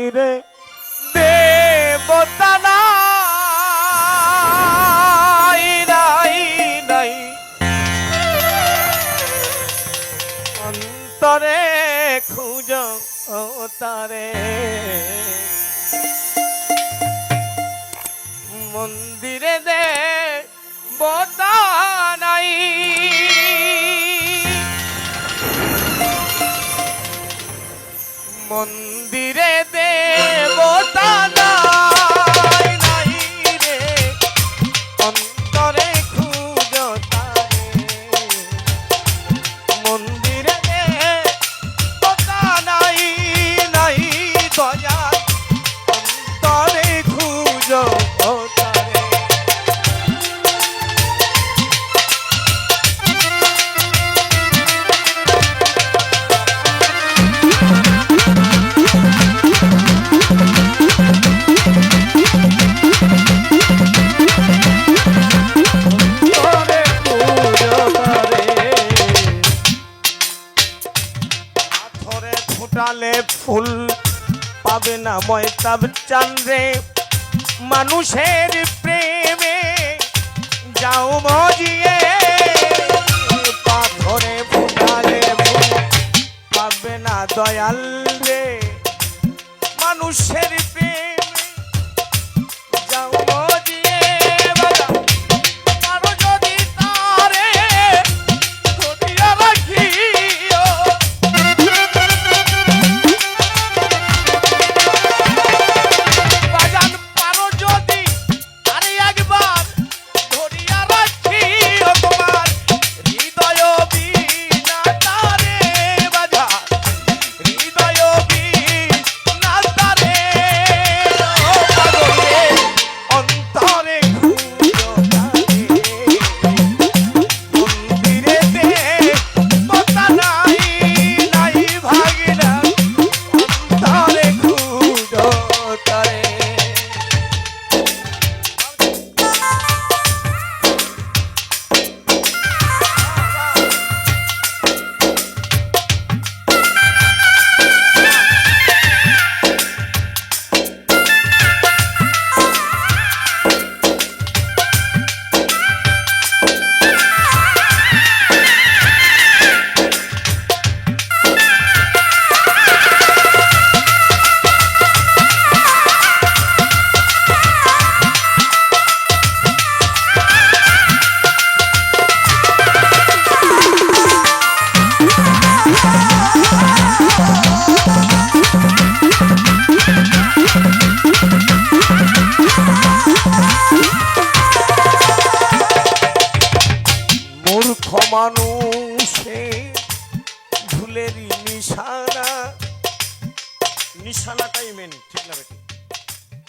রে। দেবতা নাই নাই নাই। অন্তরে খুঁজ তারে। না ময়তাব চান্দ্রে মানুষের প্রেমে যাও মজিয়ে। পাথরে ফুটালে পাবে না দয়াল রে। মানুষের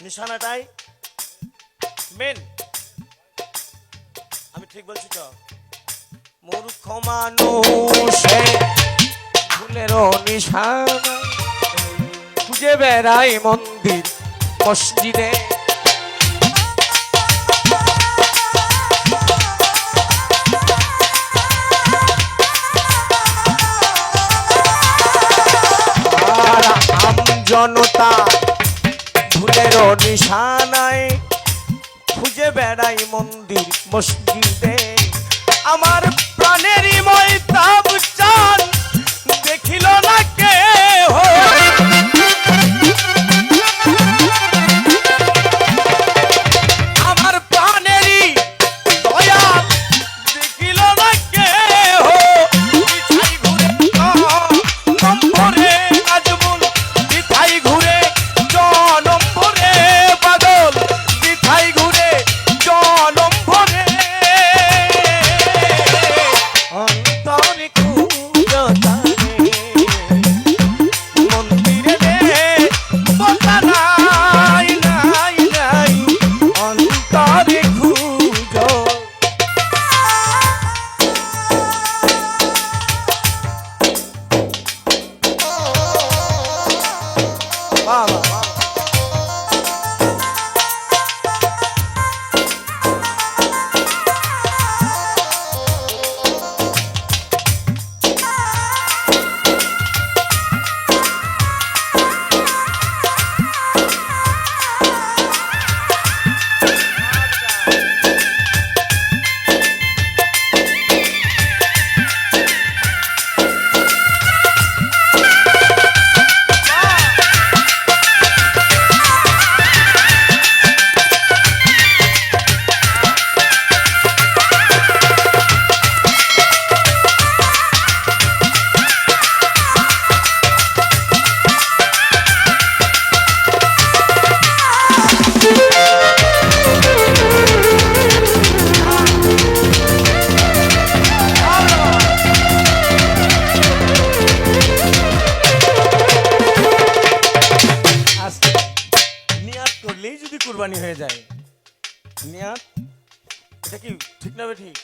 নিশানাটাই মেন। আমি ঠিক বলছি তো? মূর্খ মানুষে ভুলেরও নিশানা। খুঁজে বেড়াই মন্দির, মসজিদে। জনতা ভুলের নিশানায় খুঁজে বেড়াই মন্দির মসজিদে। আমার প্রাণেরই ময় তাপ চান দেখিল না করলেই যদি কুরবানি হয়ে যায়। নিয়াত, এটা কি ঠিক না ঠিক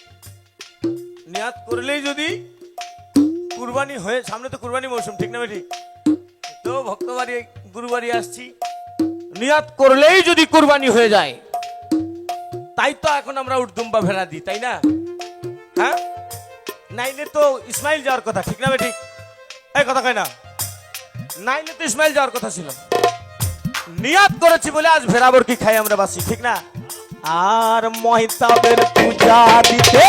নিয়াত করলেই যদি কুরবানি হয়ে সামনে তো কুরবানি মৌসুম, ঠিক না ঠিক তো ভক্তবাড়ি, গুরুবাড়ি আসছি। নিয়াত করলেই যদি কুরবানি হয়ে যায়, তাই তো এখন আমরা উর্দুম্বা ভেড়া দিই, তাই না? হ্যাঁ? নাইলে তো ইসমাইল যাওয়ার কথা, ঠিক না ঠিক এই কথা কয় না। নাইলে তো ইসমাইল যাওয়ার কথা ছিল। নিয়াত করেছি বলে আজ ভেড়াবর কি খাই আমরা বাসি, ঠিক না? আর মহিতাবের পূজা দিতে,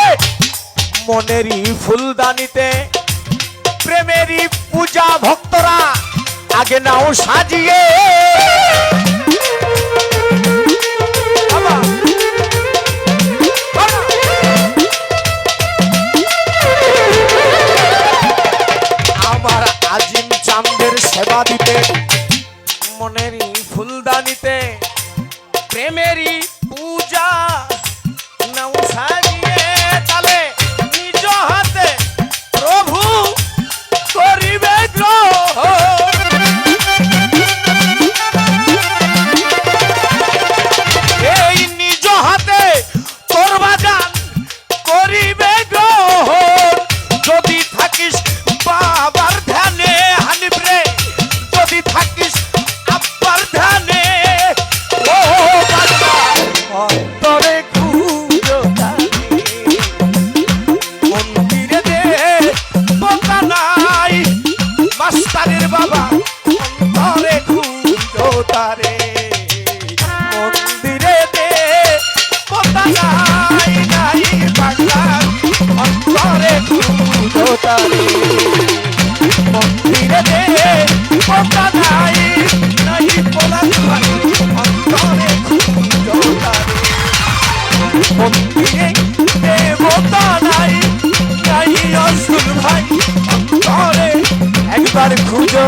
মনেরই ফুলদানিতে, প্রেমেরই পূজা ভক্তরা আগে নাও সাজিয়ে। প্রেমেরই একবার খুঁজো